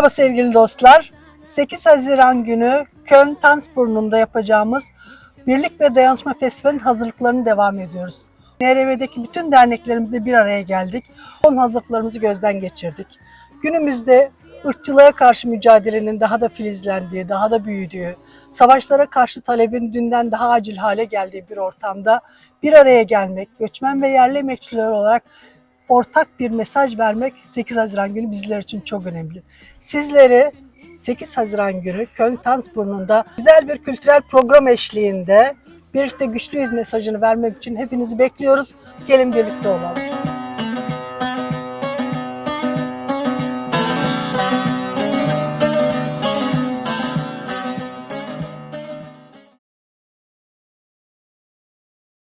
Merhaba sevgili dostlar. 8 Haziran günü Köln Tanzburnu'nda yapacağımız Birlik ve Dayanışma Festivali'nin hazırlıklarını devam ediyoruz. NRV'deki bütün derneklerimizle bir araya geldik. Son hazırlıklarımızı gözden geçirdik. Günümüzde ırkçılığa karşı mücadelenin daha da filizlendiği, daha da büyüdüğü, savaşlara karşı talebin dünden daha acil hale geldiği bir ortamda bir araya gelmek, göçmen ve yerli emekçiler olarak ortak bir mesaj vermek 8 Haziran günü bizler için çok önemli. Sizleri 8 Haziran günü Köln Tanzburnu'nda güzel bir kültürel program eşliğinde birlikte güçlüyüz mesajını vermek için hepinizi bekliyoruz. Gelin birlikte olalım.